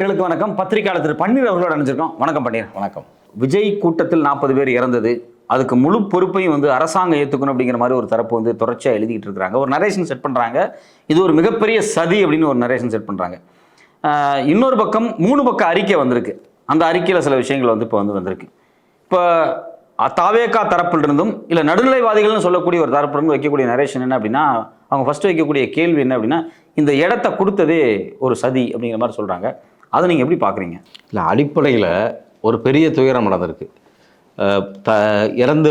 நேயர்களுக்கு வணக்கம். பத்திரிகையாளர் திரு பன்னீர் அவர்களோட அணிஞ்சிருக்கோம் வணக்கம் பன்னீர். வணக்கம். விஜய் கூட்டத்தில் நாற்பது பேர் இறந்தது. அதுக்கு முழு பொறுப்பையும் வந்து அரசாங்கம் ஏற்றுக்கணும் அப்படிங்கிற மாதிரி ஒரு தரப்பு வந்து தொடர்ச்சியாக எழுதிக்கிட்டு இருக்கிறாங்க. ஒரு நரேஷன் செட் பண்ணுறாங்க இது ஒரு மிகப்பெரிய சதி அப்படின்னு ஒரு நரேஷன் செட் பண்ணுறாங்க இன்னொரு பக்கம் மூணு பக்கம் அறிக்கை வந்திருக்கு. அந்த அறிக்கையில் சில விஷயங்கள் வந்து இப்போ வந்து வந்திருக்கு. இப்போ தாவேக்கா தரப்பிலிருந்தும் இல்லை நடுநிலைவாதிகள்னு சொல்லக்கூடிய ஒரு தரப்பிலிருந்து வைக்கக்கூடிய நரேஷன் என்ன அப்படின்னா அவங்க ஃபர்ஸ்ட் வைக்கக்கூடிய கேள்வி என்ன அப்படின்னா இந்த இடத்த கொடுத்ததே ஒரு சதி அப்படிங்கிற மாதிரி சொல்கிறாங்க அதை நீங்கள் எப்படி பார்க்குறீங்க இல்லை அடிப்படையில் ஒரு பெரிய துயரம் நடந்திருக்கு த இறந்து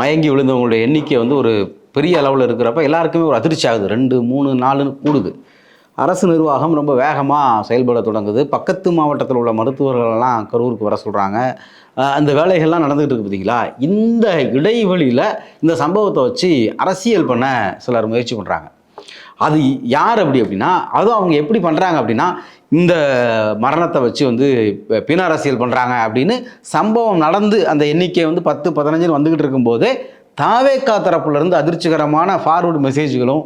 மயங்கி விழுந்தவங்களுடைய எண்ணிக்கை வந்து ஒரு பெரிய அளவில் இருக்கிறப்ப எல்லாருக்குமே ஒரு அதிர்ச்சி ஆகுது. ரெண்டு மூணு நாலுன்னு கூடுது. அரசு நிர்வாகம் ரொம்ப வேகமாக செயல்பட தொடங்குது. பக்கத்து மாவட்டத்தில் உள்ள மருத்துவர்கள்லாம் கரூருக்கு வர சொல்கிறாங்க அந்த வேலைகள்லாம் நடந்துகிட்டு இருக்கு பார்த்தீங்களா இந்த இடைவெளியில் இந்த சம்பவத்தை வச்சு அரசியல் பண்ண சிலர் முயற்சி பண்ணுறாங்க அது யார் அப்படி அப்படின்னா அதுவும் அவங்க எப்படி பண்ணுறாங்க அப்படின்னா இந்த மரணத்தை வச்சு வந்து ப- பிண அரசியல் பண்ணுறாங்க அப்படின்னு சம்பவம் நடந்து அந்த எண்ணிக்கை வந்து பத்து பதினஞ்சுன்னு வந்துக்கிட்டு இருக்கும்போதே தாவேக்கா தரப்புலேருந்து அதிர்ச்சிகரமான ஃபார்வர்டு மெசேஜ்களும்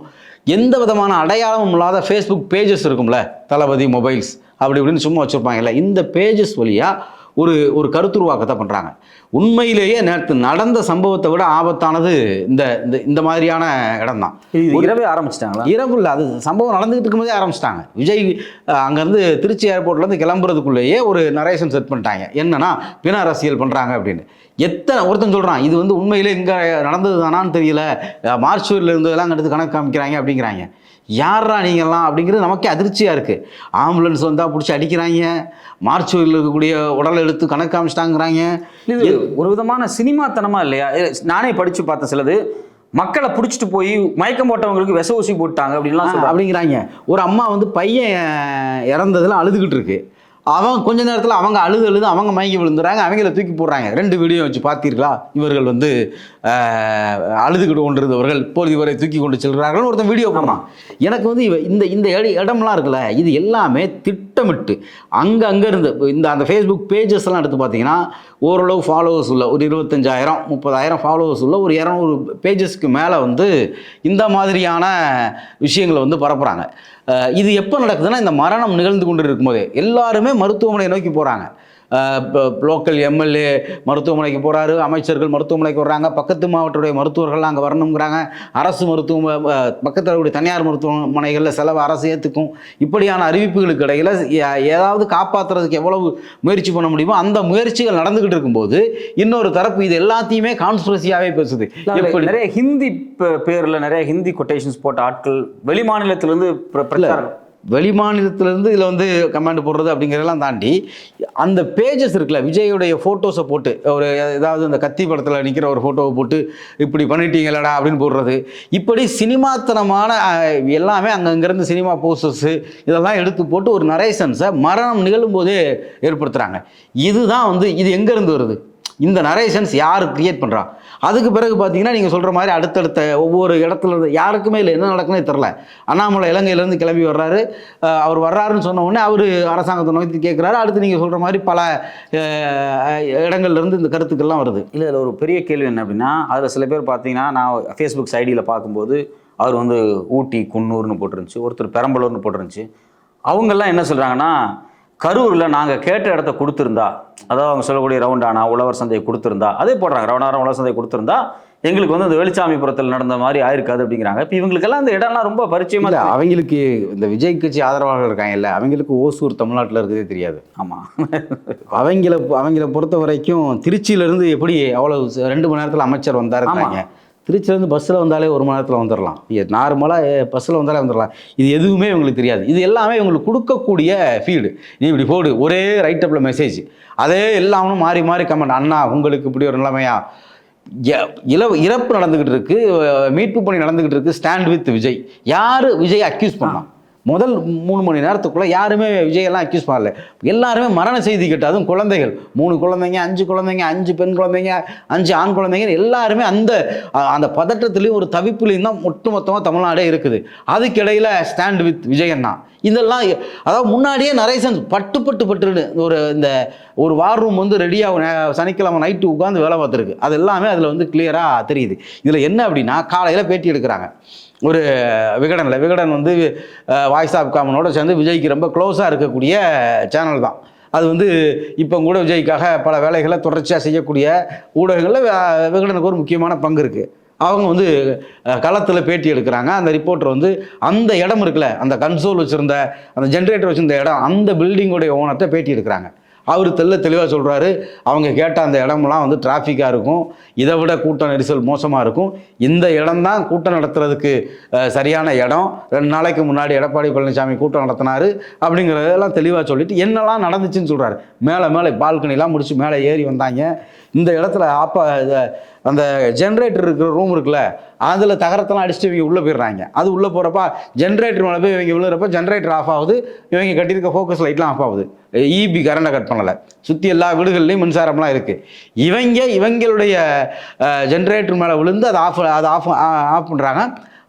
எந்த விதமான அடையாளமும் இல்லாத ஃபேஸ்புக் பேஜஸ் இருக்கும்ல தளபதி மொபைல்ஸ் அப்படி இப்படின்னு சும்மா வச்சுருப்பாங்கல்ல இந்த பேஜஸ் வழியாக ஒரு ஒரு கருத்துருவாக்கத்தை பண்ணுறாங்க உண்மையிலேயே நேற்று நடந்த சம்பவத்தை விட ஆபத்தானது இந்த இந்த மாதிரியான இடம் தான் இரவே ஆரம்பிச்சிட்டாங்களா? இரவு இல்லை அது சம்பவம் நடந்துகிட்டு இருக்கும்போதே ஆரம்பிச்சிட்டாங்க. விஜய் அங்கேருந்து திருச்சி ஏர்போர்ட்லேருந்து கிளம்புறதுக்குள்ளேயே ஒரு நரேஷன் செட் பண்ணிட்டாங்க. என்னன்னா பிண அரசியல் பண்ணுறாங்க அப்படின்னு. எத்தனை ஒருத்தன் சொல்கிறான் இது வந்து உண்மையிலே இங்கே நடந்தது தானான்னு தெரியல மார்ச்சூரில் இருந்ததெல்லாம் எடுத்து கணக்கு காமிக்கிறாங்க அப்படிங்கிறாங்க. யாரா நீங்கள்லாம் அப்படிங்கிறது நமக்கே அதிர்ச்சியாக இருக்குது ஆம்புலன்ஸ் வந்தால் பிடிச்சி அடிக்கிறாங்க மார்ச்சூரில் இருக்கக்கூடிய உடலை எடுத்து கணக்கு காமிச்சிட்டாங்கிறாங்க. இது ஒரு விதமான சினிமாத்தனமா இல்லையா? நானே படிச்சு பார்த்த சிலது மக்களை பிடிச்சிட்டு போய் மயக்கம் போட்டவங்களுக்கு விச ஊசி போட்டாங்க அப்படின்லாம் அப்படிங்கிறாங்க. ஒரு அம்மா வந்து பையன் இறந்ததுல அழுதுகிட்டு இருக்கு. அவங்க கொஞ்ச நேரத்தில் அவங்க அழுது அழுது அவங்க மயங்கி விழுந்துறாங்க அவங்கள தூக்கி போடுறாங்க. ரெண்டு வீடியோ வச்சு பார்த்தீர்களா இவர்கள் வந்து அழுதுகிட்டு கொண்டிருந்தவர்கள் போலி இவரை தூக்கி கொண்டு செல்கிறார்கள். ஒருத்தன் வீடியோ போடுறான். எனக்கு வந்து இவ- இந்த இந்த இடம் இடம்லாம் இருக்குல்ல இது எல்லாமே திட்டமிட்டு அங்கே அங்கே இருந்து இந்த அந்த ஃபேஸ்புக் பேஜஸ் எல்லாம் எடுத்து பார்த்தீங்கன்னா ஓரளவு ஃபாலோவர்ஸ் உள்ள ஒரு இருபத்தஞ்சாயிரம் முப்பதாயிரம் ஃபாலோவர்ஸ் உள்ள ஒரு இரநூறு பேஜஸ்க்கு மேலே வந்து இந்த மாதிரியான விஷயங்களை வந்து பரப்புகிறாங்க இது எப்போ நடக்குதுன்னா இந்த மரணம் நிகழ்ந்து கொண்டு இருக்கும்போதே எல்லாருமே மருத்துவமனையை நோக்கி போகிறாங்க லோக்கல் எம்எல்ஏ மருத்துவமனைக்கு போகிறாரு அமைச்சர்கள் மருத்துவமனைக்கு வர்றாங்க பக்கத்து மாவட்டத்துடைய மருத்துவர்கள் அங்கே வரணுங்கிறாங்க அரசு மருத்துவ பக்கத்தில் இருக்கக்கூடிய தனியார் மருத்துவமனைகளில் செலவு அரசு ஏற்றுக்கும் இப்படியான அறிவிப்புகளுக்கு இடையில் ஏதாவது காப்பாற்றுறதுக்கு எவ்வளவு முயற்சி பண்ண முடியுமோ அந்த முயற்சிகள் நடந்துக்கிட்டு இருக்கும்போது இன்னொரு தரப்பு இது எல்லாத்தையுமே கான்ஸ்பிரசியாகவே பேசுது. நிறைய ஹிந்தி பேர்ல நிறைய ஹிந்தி கொட்டேஷன்ஸ் போட்ட ஆட்கள் வெளி மாநிலத்திலிருந்து பிர- பிரச்சாரம். வெளி மாநிலத்திலேருந்து இதில் வந்து கமெண்ட் போடுறது அப்படிங்கிறதெல்லாம் தாண்டி அந்த பேஜஸ் இருக்குல்ல விஜய்யுடைய ஃபோட்டோஸை போட்டு ஒரு ஏதாவது அந்த கத்தி படத்தில் நிற்கிற ஒரு ஃபோட்டோவை போட்டு இப்படி பண்ணிட்டீங்களடா அப்படின்னு போடுறது. இப்படி சினிமாத்தனமான எல்லாமே அங்கங்கேருந்து சினிமா போஸ்டர்ஸு இதெல்லாம் எடுத்து போட்டு ஒரு நரேஷன்ஸை மரணம் நிகழும் போதே ஏற்படுத்துகிறாங்க இதுதான் வந்து இது எங்கேருந்து வருது? இந்த நரேஷன்ஸ் யார் கிரியேட் பண்ணுறா அதுக்கு பிறகு பார்த்தீங்கன்னா நீங்கள் சொல்கிற மாதிரி அடுத்தடுத்த ஒவ்வொரு இடத்துல இருந்து யாருக்குமே இல்லை. என்ன நடக்குன்னே தெரில அண்ணாமலை இலங்கையிலேருந்து கிளம்பி வர்றாரு. அவர் வர்றாருன்னு சொன்ன உடனே அவர் அரசாங்கத்தை நோக்கி கேட்குறாரு அடுத்து நீங்கள் சொல்கிற மாதிரி பல இடங்கள்லேருந்து இந்த கருத்துக்கள்லாம் வருது. இல்லை இதில் ஒரு பெரிய கேள்வி என்ன அப்படின்னா அதில் சில பேர் பார்த்தீங்கன்னா நான் ஃபேஸ்புக் ஐடியில் பார்க்கும்போது அவர் வந்து ஊட்டி குன்னூர்னு போட்டிருந்துச்சு. ஒருத்தர் பெரம்பலூர்னு போட்டிருந்துச்சு. அவங்கெல்லாம் என்ன சொல்கிறாங்கன்னா கரூரில் நாங்கள் கேட்ட இடத்த கொடுத்துருந்தா அதாவது அவங்க சொல்லக்கூடிய ரவுண்டானா உழவர் சந்தையை கொடுத்துருந்தா அதே போடுறாங்க. ரவுண்டானா உழவர் சந்தையை கொடுத்துருந்தா எங்களுக்கு வந்து அந்த வெளிச்சாமிபுரத்தில் நடந்த மாதிரி ஆயிருக்காது அப்படிங்கிறாங்க. இப்போ இவங்களுக்கெல்லாம் அந்த இடம்லாம் ரொம்ப பரிச்சயமாக இல்லை அவங்களுக்கு இந்த விஜய் கட்சி ஆதரவாளர்கள் இருக்காங்கல்ல அவங்களுக்கு ஓசூர் தமிழ்நாட்டில் இருக்கிறதே தெரியாது. ஆமாம் அவங்கள அவங்கள பொறுத்த வரைக்கும் திருச்சியிலேருந்து எப்படி அவ்வளோ ரெண்டு மணி நேரத்தில் அமைச்சர் வந்தாருக்காங்க திருச்சியிலேருந்து பஸ்ஸில் வந்தாலே ஒரு மணி நேரத்தில் வந்துடலாம் நார்மலாக பஸ்ஸில் வந்தாலே வந்துடலாம் இது எதுவுமே இவங்களுக்கு தெரியாது. இது எல்லாமே இவங்களுக்கு கொடுக்கக்கூடிய ஃபீடு நீ இப்படி போடு. ஒரே ரைட்டப்பில் மெசேஜ் அதே எல்லாமும் மாறி மாறி கமெண்ட் அண்ணா உங்களுக்கு இப்படி ஒரு நிலைமையா? இழ இறப்பு நடந்துக்கிட்டு இருக்கு. மீட்பு பணி நடந்துக்கிட்டு இருக்கு. Stand with Vijay. யார் விஜய் அக்யூஸ் பண்ணலாம் முதல் மூணு மணி நேரத்துக்குள்ளே யாருமே விஜயெல்லாம் அக்யூஸ் பண்ணல. எல்லாருமே மரண செய்தி கேட்டு அதுவும் குழந்தைகள். மூணு குழந்தைங்க அஞ்சு குழந்தைங்க அஞ்சு பெண் குழந்தைங்க அஞ்சு ஆண் குழந்தைங்க எல்லாருமே அந்த அந்த பதட்டத்துலேயும் ஒரு தவிப்புலையும் தான் ஒட்டுமொத்தமாக தமிழ்நாடே இருக்குது. அதுக்கிடையில் ஸ்டாண்ட் வித் விஜயண்ணா இதெல்லாம் அதாவது முன்னாடியே நரேசன் பட்டு பட்டு பட்டுன்னு ஒரு இந்த ஒரு வார் ரூம் வந்து ரெடியாக சனிக்கிழமை நைட்டு உட்காந்து வேலை பார்த்துருக்கு. அது எல்லாமே அதில் வந்து கிளியராக தெரியுது. இதில் என்ன அப்படின்னா காலையில் பேட்டி எடுக்கிறாங்க. ஒரு விகடனில். விகடன் வந்து வாய்ஸ் ஆஃப் காமனோட சேர்ந்து விஜய்க்கு ரொம்ப க்ளோஸாக இருக்கக்கூடிய சேனல் தான். அது வந்து இப்போ கூட விஜய்க்காக பல வேலைகளை தொடர்ச்சியாக செய்யக்கூடிய ஊடகங்களில் விகடனுக்கு ஒரு முக்கியமான பங்கு இருக்குது அவங்க வந்து களத்தில் பேட்டி எடுக்கிறாங்க. அந்த ரிப்போர்ட்டர் வந்து அந்த இடம் இருக்குல்ல அந்த கன்சோல் வச்சுருந்த அந்த ஜென்ரேட்டர் வச்சுருந்த இடம் அந்த பில்டிங்குடைய ஓனர்கிட்ட பேட்டி எடுக்கிறாங்க. அவர் தெல்ல தெளிவாக சொல்கிறாரு அவங்க கேட்ட அந்த இடமெல்லாம் வந்து டிராஃபிக்காக இருக்கும். இதை விட கூட்ட நெரிசல் மோசமாக இருக்கும். இந்த இடம்தான் கூட்டம் நடத்துறதுக்கு சரியான இடம். ரெண்டு நாளைக்கு முன்னாடி எடப்பாடி பழனிசாமி கூட்டம் நடத்தினாரு அப்படிங்கிறதெல்லாம் தெளிவாக சொல்லிட்டு என்னெல்லாம் நடந்துச்சுன்னு சொல்கிறாரு மேலே மேலே பால்கனிலாம் முடிச்சு மேலே ஏறி வந்தாங்க. இந்த இடத்துல ஆப்பா அந்த ஜென்ரேட்டர் இருக்கிற ரூம் இருக்குல்ல அதில் தகரத்தெல்லாம் அடிச்சுட்டு இவங்க உள்ளே போயிடுறாங்க. அது உள்ளே போகிறப்ப ஜென்ரேட்டர் மேலே போய் இவங்க விழுறப்ப ஜென்ரேட்டர் ஆஃப் ஆகுது இவங்க கட்டியிருக்க ஃபோக்கஸ் லைட்லாம் ஆஃப் ஆகுது. இபி கரண்டை கட் பண்ணலை. சுற்றி எல்லா வீடுகள்லையும் மின்சாரம்லாம் இருக்குது இவங்க இவங்களுடைய ஜென்ரேட்டர் மேலே விழுந்து அதை ஆஃப் அதை ஆஃப் ஆஃப் பண்ணுறாங்க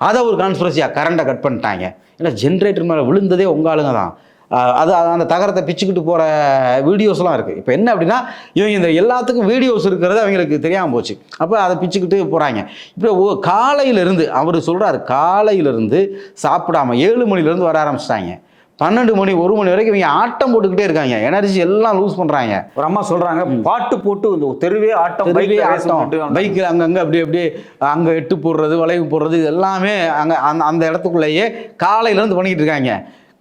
அதை ஒரு கான்ஸ்பிரசியாக கரண்டை கட் பண்ணிட்டாங்க. ஏன்னா ஜென்ரேட்டர் மேலே விழுந்ததே உங்க ஆளுங்க தான். அது அந்த தகரத்தை பிச்சுக்கிட்டு போகிற வீடியோஸ்லாம் இருக்குது இப்போ என்ன அப்படின்னா இவங்க இந்த எல்லாத்துக்கும் வீடியோஸ் இருக்கிறது அவங்களுக்கு தெரியாமல் போச்சு. அப்போ அதை பிச்சுக்கிட்டு போகிறாங்க இப்போ காலையிலேருந்து அவர் சொல்கிறாரு காலையிலேருந்து சாப்பிடாம ஏழு மணிலேருந்து வர ஆரம்பிச்சிட்டாங்க. பன்னெண்டு மணி ஒரு மணி வரைக்கும் இவங்க ஆட்டம் போட்டுக்கிட்டே இருக்காங்க. எனர்ஜி எல்லாம் லூஸ் பண்ணுறாங்க ஒரு அம்மா சொல்றாங்க பாட்டு போட்டு இந்த தெருவே ஆட்டம் தெருவே ஆட்டம். பைக்கில் அங்கங்கே அப்படி அப்படியே அங்கே எட்டு போடுறது வளைவு போடுறது இது எல்லாமே அங்கே அந்த அந்த இடத்துக்குள்ளேயே காலையிலேருந்து பண்ணிக்கிட்டு இருக்காங்க.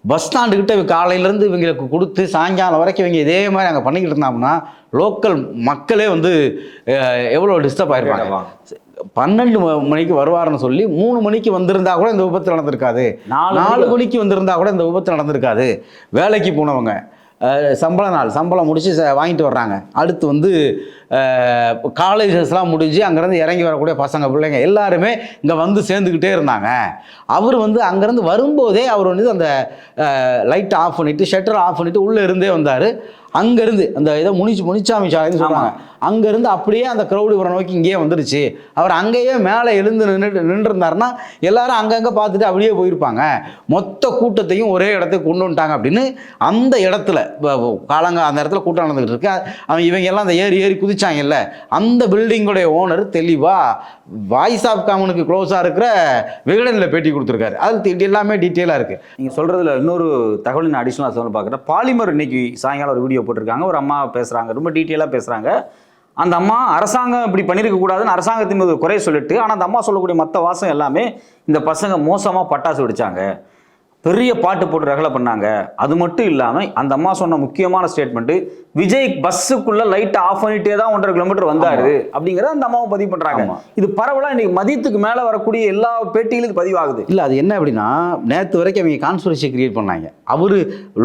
பஸ் ஸ்டாண்டுக்கிட்ட காலையிலேருந்து இவங்களுக்கு கொடுத்து சாயங்காலம் வரைக்கும் இவங்க இதே மாதிரி அங்கே பண்ணிக்கிட்டு இருந்தாங்கன்னா லோக்கல் மக்களே வந்து எவ்வளோ டிஸ்டர்ப் ஆயிருப்பாங்க. பன்னெண்டு மணிக்கு வருவாருன்னு சொல்லி மூணு மணிக்கு வந்திருந்தா கூட இந்த விபத்து நடந்திருக்காது. நாலு மணிக்கு- வந்திருந்தா கூட இந்த விபத்து நடந்திருக்காது. வேலைக்கு போனவங்க. சம்பள நாள் சம்பளம் முடித்து ச- வாங்கிட்டு வர்றாங்க. அடுத்து வந்து காலேஜஸ்லாம் முடிஞ்சு அங்கேருந்து இறங்கி வரக்கூடிய பசங்க பிள்ளைங்க எல்லாருமே இங்கே வந்து சேர்ந்துக்கிட்டே இருந்தாங்க. அவர் வந்து அங்கேருந்து வரும்போதே அவர் வந்து அந்த லைட்டை ஆஃப் பண்ணிவிட்டு ஷட்டரை ஆஃப் பண்ணிவிட்டு உள்ளே இருந்தே வந்தார். அங்கேருந்து அந்த இதை முனிச்சு முனிச்சாமி சாலைன்னு சொல்கிறாங்க அங்கேருந்து அப்படியே அந்த க்ரௌடு இவரை நோக்கி இங்கேயே வந்துடுச்சு அவர் அங்கேயே மேலே எழுந்து நின்று நின்றுருந்தாருன்னா எல்லாரும் அங்கங்கே பார்த்துட்டு அப்படியே போயிருப்பாங்க. மொத்த கூட்டத்தையும் ஒரே இடத்துக்கு கொண்டு வந்துட்டாங்க அப்படின்னு அந்த இடத்துல இப்போ காலங்க அந்த இடத்துல கூட்டம் நடந்துகிட்டு இருக்கு. அவன் இவங்க எல்லாம் அந்த ஏறி ஏறி குதிச்சாங்கல்ல அந்த பில்டிங்குடைய ஓனர் தெளிவாக வாய்ஸ் ஆஃப் காமனுக்கு க்ளோஸாக இருக்கிற விகடனில் பேட்டி கொடுத்துருக்காரு. அது எல்லாமே டீட்டெயிலாக இருக்குது நீங்கள் சொல்கிறதுல இன்னொரு தகவல் நான் அடிஷனலாக சொல்ல பார்க்குறேன். பாலிமர் இன்னைக்கு சாயங்காலம் ஒரு வீடியோ போட்டிருக்காங்க. ஒரு அம்மா பேசுகிறாங்க ரொம்ப டீட்டெயிலாக பேசுகிறாங்க அந்த அம்மா அரசாங்கம் இப்படி பண்ணியிருக்க கூடாதுன்னு அரசாங்கத்தின் மீது குறைய குறை சொல்லிட்டு ஆனால் அந்த அம்மா சொல்லக்கூடிய மற்ற வாசம் எல்லாமே இந்த பசங்க மோசமாக பட்டாசு வெடிச்சாங்க. பெரிய பாட்டு போட்டு ரகலை பண்ணாங்க. அது மட்டும் இல்லாமல் அந்த அம்மா சொன்ன முக்கியமான ஸ்டேட்மெண்ட் விஜய் பஸ்ஸுக்குள்ள லைட்டை ஆஃப் பண்ணிட்டே தான் ஒன்றரை கிலோமீட்டர் வந்தாரு அப்படிங்கிறத அந்த அம்மாவை பதிவு பண்றாங்க. ஆமா. இது பரவலா இன்னைக்கு மதியத்துக்கு மேல வரக்கூடிய எல்லா பேட்டியிலும் இது பதிவாகுது. இல்லை அது என்ன அப்படின்னா நேற்று வரைக்கும் அவங்க கான்ஸ்பிரசி கிரியேட் பண்ணாங்க. அவர்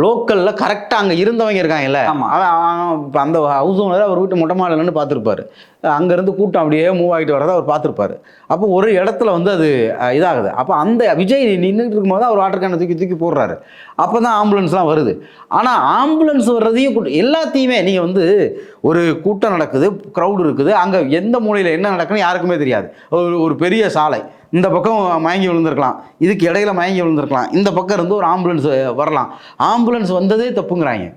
லோக்கலில் கரெக்டாக அங்கே இருந்தவங்க இருக்காங்கல்ல. அந்த ஹவுஸ் ஓனர் அவர் வீட்டு மொட்டை நின்று பார்த்துருப்பாரு. அங்கேருந்து கூட்டம் அப்படியே மூவ் ஆகிட்டு வரதை அவர் பார்த்துருப்பாரு. அப்போ ஒரு இடத்துல வந்து அது இதாகுது. அப்போ அந்த விஜய் நின்றுட்டு இருக்கும்போது அவர் வாட்டர் கேனை தூக்கி தூக்கி போடுறாரு. அப்போ தான் ஆம்புலன்ஸ்லாம் வருது. ஆனால் ஆம்புலன்ஸ் வர்றதையும் எல்லாத்தையுமே நீங்கள் வந்து ஒரு கூட்டம் நடக்குது க்ரௌடு இருக்குது அங்கே எந்த மூலையில் என்ன நடக்குன்னு யாருக்குமே தெரியாது. ஒரு ஒரு பெரிய சாலை இந்த பக்கம் மயங்கி விழுந்திருக்கலாம் இதுக்கு இடையில மயங்கி விழுந்திருக்கலாம் இந்த பக்கம் இருந்து ஒரு ஆம்புலன்ஸ் வரலாம். ஆம்புலன்ஸ் வந்ததே தப்புங்கிறாங்க.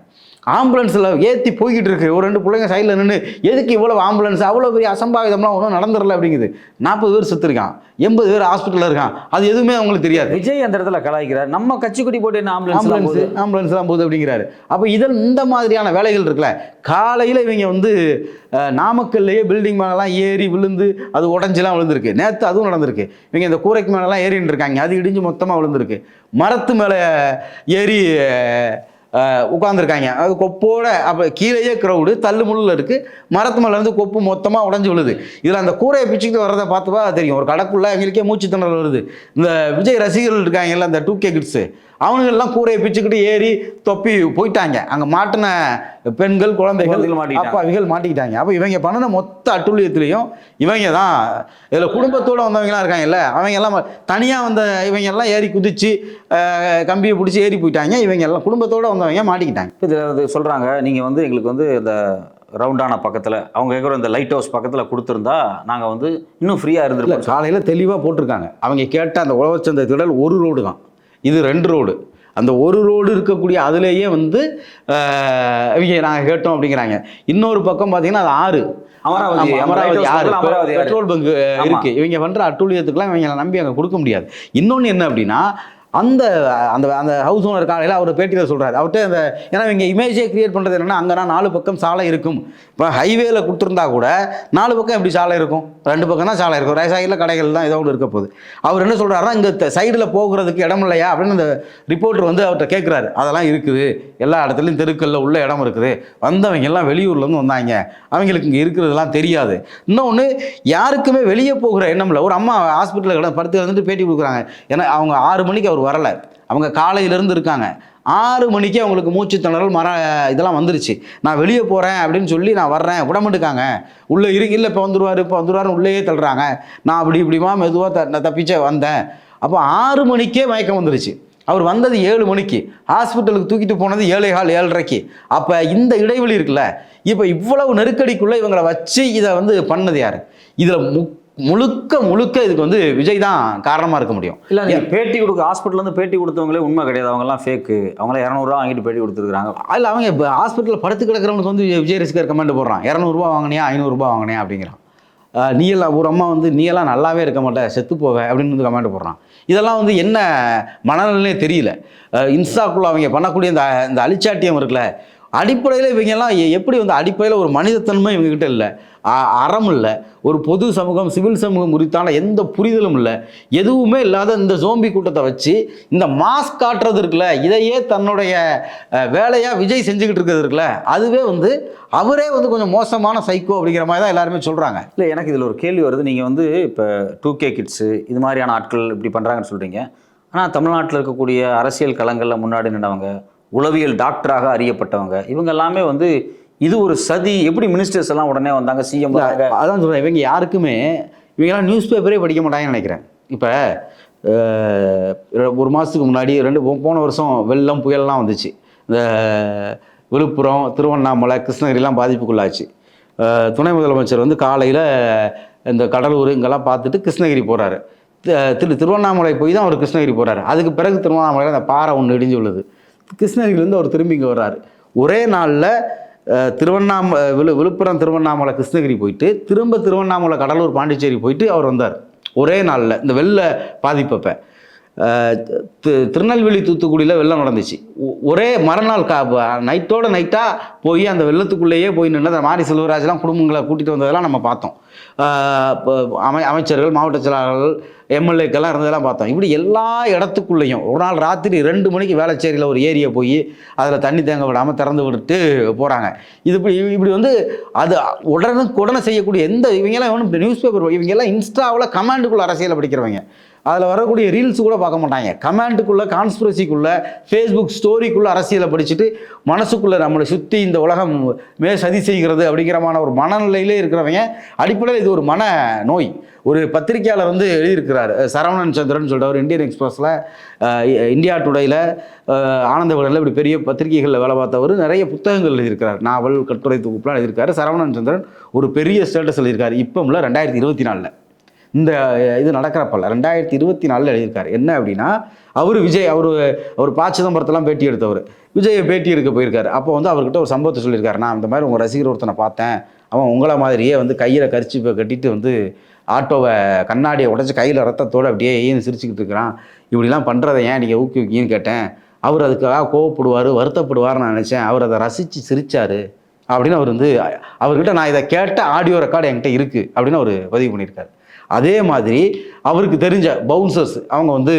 ஆம்புலன்ஸில் ஏற்றி போய்கிட்டு இருக்கு ஒரு ரெண்டு பிள்ளைங்க சைடில் நின்று எதுக்கு இவ்வளோ ஆம்புலன்ஸ் அவ்வளோ பெரிய அசம்பாவிதம்லாம் ஒன்றும் நடந்துடல அப்படிங்குது. நாற்பது பேர் செத்துருக்கான் எண்பது பேர் ஹாஸ்பிட்டலில் இருக்கான். அது எதுவுமே அவங்களுக்கு தெரியாது. விஜய் அந்த இடத்துல கலாய்க்கிறார். நம்ம கட்சிக்குடி போட்டு என்ன ஆம்புலன்ஸ் ஆம்புலன்ஸ் ஆம்புலன்ஸ்லாம் போகுது அப்படிங்கிறாரு. அப்போ இதில் இந்த மாதிரியான வேலைகள் இருக்குல்ல. காலையில் இவங்க வந்து நாமக்கல்லையே பில்டிங் மேலெலாம் ஏறி விழுந்து அது உடஞ்சிலாம் விழுந்திருக்கு. நேற்று அதுவும் நடந்திருக்கு. இவங்க இந்த கூரைக்கு மேலெலாம் ஏறின்னு இருக்காங்க அது இடிஞ்சு மொத்தமாக விழுந்திருக்கு. மரத்து மேலே ஏறி உட்காந்துருக்காங்க அது கொப்போட அப்போ கீழேயே க்ரௌடு தள்ளு முள்ளில் இருக்குது மரத்து மேலேருந்து கொப்பு மொத்தமாக உடஞ்சி விழுது. இதில் அந்த கூரையை பிச்சுக்கிட்டு வர்றதை பார்த்துப்பா தெரியும். ஒரு கடைக்குள்ளே எங்களுக்கே மூச்சு திணறல் வருது. இந்த விஜய் ரசிகர்கள் இருக்காங்கல்ல அந்த டூ கே கிட்ஸு அவனுங்கெல்லாம் கூரையை பிச்சுக்கிட்டு ஏறி தொப்பி போயிட்டாங்க. அங்கே மாட்டின பெண்கள் குழந்தைகள். அப்பாவிகள் மாட்டிக்கிட்டாங்க. அப்போ இவங்க பண்ணின மொத்த அட்டுழியத்துலேயும் இவங்க தான் இதில் குடும்பத்தோடு வந்தவங்கலாம் இருக்காங்கல்ல அவங்க எல்லாம் தனியாக வந்த இவங்க எல்லாம் ஏறி குதிச்சு அஹ், கம்பியை பிடிச்சி ஏறி போயிட்டாங்க. இவங்க எல்லாம் குடும்பத்தோடு வந்தவங்க மாட்டிக்கிட்டாங்க. இதில் வந்து சொல்கிறாங்க நீங்கள் வந்து எங்களுக்கு வந்து இந்த ரவுண்டான பக்கத்தில் அவங்க கேட்குற இந்த லைட் ஹவுஸ் பக்கத்தில் கொடுத்துருந்தா நாங்கள் வந்து இன்னும் ஃப்ரீயாக இல்லை இருந்திருப்போம் காலையில் தெளிவாக போட்டிருக்காங்க. அவங்க கேட்ட அந்த உழவச்சந்தை திடல் ஒரு ரோடு தான். இது ரெண்டு ரோடு. அந்த ஒரு ரோடு இருக்கக்கூடிய அதுலேயே வந்து இவங்க நாங்கள் கேட்டோம் அப்படிங்கிறாங்க. இன்னொரு பக்கம் பார்த்தீங்கன்னா அது ஆறு. அமராவதி, அமராவதி ஆறு. Petrol bunk. இருக்கு. இவங்க பண்ற அட்டூழியத்துக்குலாம் இவங்களை நம்பி அங்கே கொடுக்க முடியாது. இன்னொன்று என்ன அப்படின்னா அந்த அந்த அந்த ஹவுஸ் ஓனர் காலையில் அவர் பேட்டியில் சொல்கிறார் அவர்கிட்ட அந்த ஏன்னா இவங்க இமேஜே கிரியேட் பண்ணுறது என்னன்னா அங்கேனா நாலு பக்கம் சாலை இருக்கும். இப்போ ஹைவேல கொடுத்துருந்தா கூட நாலு பக்கம் எப்படி சாலை இருக்கும்? ரெண்டு பக்கம் தான் சாலை இருக்கும். சைடில் கடைகள் தான் ஏதோ ஒன்று இருக்க போகுது. அவர் என்ன சொல்கிறாருன்னா இங்கே சைடில் போகிறதுக்கு இடம் இல்லையா? அப்படின்னு அந்த ரிப்போர்ட்டர் வந்து அவர்கிட்ட கேட்குறாரு அதெல்லாம் இருக்குது. எல்லா இடத்துலையும் தெருக்கல்ல உள்ள இடம் இருக்குது. வந்தவங்க எல்லாம் வெளியூர்லேருந்து வந்தாங்க. அவங்களுக்கு இங்கே இருக்கிறதெல்லாம் தெரியாது. இன்னொன்று யாருக்குமே வெளியே போகிற எண்ணம் இல்லை. ஒரு அம்மா ஹாஸ்பிட்டலில் கிட படுத்து வந்துட்டு பேட்டி கொடுக்குறாங்க. ஏன்னா அவங்க ஆறு மணிக்கு அவர் வரலை. அவங்க காலையிலேருந்து இருக்காங்க. ஆறு மணிக்கு அவங்களுக்கு மூச்சு திணறல் மர இதெல்லாம் வந்துருச்சு. நான் வெளியே போகிறேன் அப்படின்னு சொல்லி நான் வர்றேன். விடமாட்டுக்காங்க உள்ளே இருக்கு இல்லை இப்போ வந்துடுவார் இப்போ வந்துருவாருன்னு உள்ளேயே தள்ளுறாங்க. நான் அப்படி இப்படிமா மெதுவாக த நான் தப்பிச்சே வந்தேன். அப்போ ஆறு மணிக்கே மயக்கம் வந்துருச்சு. அவர் வந்தது ஏழு மணிக்கு. ஹாஸ்பிட்டலுக்கு தூக்கிட்டு போனது ஏழை கால் ஏழரைக்கு. அப்போ இந்த இடைவெளி இருக்குல்ல. இப்போ இவ்வளவு நெருக்கடிக்குள்ளே இவங்களை வச்சு இதை வந்து பண்ணது யார்? இதில் மு முழுக்க முழுக்க இதுக்கு வந்து விஜய் தான் காரணமாக இருக்க முடியும். இல்ல நீங்க பேட்டி கொடுக்க ஹாஸ்பிட்டல்ல இருந்து பேட்டி கொடுத்தவங்களே உண்மை கிடையாது. அவங்க எல்லாம் ஃபேக்கு அவங்கள இரநூறுவா வாங்கிட்டு பேட்டி கொடுத்துருக்காங்க அதில் அவங்க இப்போ ஹாஸ்பிட்டலில் படுத்து கிடக்கிறவனுக்கு வந்து விஜய் ரசிகர் கமெண்ட் போடுறான். இரநூறுபா வாங்கினியா ஐநூறுரூபா வாங்கினியா அப்படிங்கிறான். நீ எல்லாம் ஒரு அம்மா வந்து நீ எல்லாம் நல்லாவே இருக்க மாட்டே செத்து போவ அப்படின்னு வந்து கமெண்ட் போடுறான். இதெல்லாம் வந்து என்ன மனநிலையே தெரியல. இன்ஸ்டாக்குள்ள அவங்க பண்ணக்கூடிய இந்த இந்த அலிச்சாட்டியம் இருக்குல்ல அடிப்படையில் இவங்கெல்லாம் எப்படி வந்து அடிப்படையில் ஒரு மனிதத்தன்மை இவங்ககிட்ட இல்லை. அறம் இல்லை. ஒரு பொது சமூகம் சிவில் சமூகம் குறித்தான எந்த புரிதலும் இல்லை. எதுவுமே இல்லாத இந்த ஜோம்பி கூட்டத்தை வச்சு இந்த மாஸ்க் காட்டுறது இருக்குல்ல இதையே தன்னுடைய வேலையாக விஜய் செஞ்சுக்கிட்டு இருக்கிறது இருக்குல்ல அதுவே வந்து அவரே வந்து கொஞ்சம் மோசமான சைக்கோ அப்படிங்கிற மாதிரி தான் எல்லாருமே சொல்கிறாங்க இல்லை எனக்கு இதில் ஒரு கேள்வி வருது. நீங்கள் வந்து இப்போ டூ கே கிட்ஸு இது மாதிரியான ஆட்கள் இப்படி பண்ணுறாங்கன்னு சொல்கிறீங்க ஆனால் தமிழ்நாட்டில் இருக்கக்கூடிய அரசியல் களங்களில் முன்னாடி நின்றவங்க உளவியல் டாக்டராக அறியப்பட்டவங்க. இவங்க எல்லாமே வந்து இது ஒரு சதி. எப்படி மினிஸ்டர்ஸ் எல்லாம் உடனே வந்தாங்க? சிஎம் அதான் சொல்கிறேன் இவங்க யாருக்குமே இவங்கெல்லாம் நியூஸ் பேப்பரே படிக்க மாட்டாங்கன்னு நினைக்கிறேன். இப்போ ஒரு மாதத்துக்கு முன்னாடி ரெண்டு போன வருஷம் வெள்ளம் புயல்லாம் வந்துச்சு. இந்த விழுப்புரம் திருவண்ணாமலை கிருஷ்ணகிரிலாம் பாதிப்புக்குள்ளாச்சு. துணை முதலமைச்சர் வந்து காலையில் இந்த கடலூர் இங்கெல்லாம் பார்த்துட்டு கிருஷ்ணகிரி போகிறாரு திரு திருவண்ணாமலை போய் தான் அவர் கிருஷ்ணகிரி போகிறாரு அதுக்கு பிறகு திருவண்ணாமலையில் அந்த பாறை ஒன்று இடிஞ்சு விழுது. கிருஷ்ணகிரிலேருந்து அவர் திரும்பி இங்கே வர்றாரு. ஒரே நாளில் திருவண்ணாம விழு விழுப்புரம் திருவண்ணாமலை கிருஷ்ணகிரி போயிட்டு திரும்ப திருவண்ணாமலை கடலூர் பாண்டிச்சேரி போயிட்டு அவர் வந்தார். ஒரே நாளில் இந்த வெள்ள பாதிப்பப்போ திருநெல்வேலி தூத்துக்குடியில் வெள்ளம் நடந்துச்சு. ஒரே மறுநாள் கா நைட்டோட நைட்டாக போய் அந்த வெள்ளத்துக்குள்ளேயே போய் நின்று அந்த மாரி செல்வராஜ்லாம் குடும்பங்களை கூட்டிகிட்டு வந்ததெல்லாம் நம்ம பார்த்தோம். அமை அமைச்சர்கள் மாவட்ட செயலாளர்கள் எம்எல்ஏக்கெல்லாம் இருந்ததெல்லாம் பார்த்தோம். இப்படி எல்லா இடத்துக்குள்ளேயும் ஒரு நாள் ராத்திரி ரெண்டு மணிக்கு வேளச்சேரியில் ஒரு ஏரியை போய் அதில் தண்ணி தேங்க விடாமல் திறந்து விட்டுட்டு போகிறாங்க இது இப்படி இப்படி வந்து அது உடனுக்குடனே செய்யக்கூடிய எந்த இவங்கெல்லாம் நியூஸ் பேப்பர் இவங்கெல்லாம் இன்ஸ்டாவில் கமாண்டுக்குள்ள அரசியலை படிக்கிறவங்க. அதில் வரக்கூடிய ரீல்ஸ் கூட பார்க்க மாட்டாங்க. கமெண்ட்டுக்குள்ளே கான்ஸ்பிரசிக்குள்ளே ஃபேஸ்புக் ஸ்டோரிக்குள்ளே அரசியலை படிச்சுட்டு மனசுக்குள்ளே நம்மளை சுற்றி இந்த உலகம் மே சதி செய்கிறது அப்படிங்கிறமான ஒரு மனநிலையிலே இருக்கிறவங்க அடிப்படையில் இது ஒரு மன நோய். ஒரு பத்திரிக்கையாளர் வந்து எழுதியிருக்கிறார். சரவணன் சந்திரன் சொல்லிட்டு அவர் இந்தியன் எக்ஸ்பிரஸில் இந்தியா டுடேயில் ஆனந்த விகடனில் இப்படி பெரிய பத்திரிகைகளில் வேலை பார்த்தவர் நிறைய புத்தகங்கள் எழுதியிருக்கிறார். நாவல் கட்டுரை தொகுப்புலாம் எழுதியிருக்காரு. சரவணன் சந்திரன் ஒரு பெரிய ஸ்டேட்டஸ் எழுதியிருக்காரு. இப்போ உள்ள ரெண்டாயிரத்தி இருபத்தி நாலில். இந்த இது நடக்கிறப்பல்ல. ரெண்டாயிரத்தி இருபத்தி நாலில் எழுதியிருக்காரு. என்ன அப்படின்னா அவர் விஜய் அவர் அவர் பா சிதம்பரத்தெல்லாம் பேட்டி எடுத்தவர். விஜயை பேட்டி எடுக்க போயிருக்காரு. அப்போ வந்து அவர்கிட்ட ஒரு சம்பவத்தை சொல்லியிருக்காரு. நான் இந்த மாதிரி உங்கள் ரசிகர் ஒருத்தனை பார்த்தேன். அவன் உங்களை மாதிரியே வந்து கையில் கரிச்சிப்பை கட்டிட்டு வந்து ஆட்டோவை கண்ணாடியை உடச்சி கையில் ரத்தத்தோடு அப்படியே ஏன் சிரிச்சுக்கிட்டு இருக்கிறான்? இப்படிலாம் பண்ணுறதை ஏன் நீங்கள் ஊக்குவிக்கின்னு கேட்டேன். அவர் அதுக்காக கோவப்படுவார் வருத்தப்படுவார்னு நான் நினச்சேன். அவர் அதை ரசித்து சிரித்தார் அப்படின்னு அவர் வந்து அவர்கிட்ட நான் இதை கேட்ட ஆடியோ ரெக்கார்டு என்கிட்ட இருக்குது அப்படின்னு அவர் பதிவு பண்ணியிருக்காரு. அதே மாதிரி அவருக்கு தெரிஞ்ச பவுன்சர்ஸ் அவங்க வந்து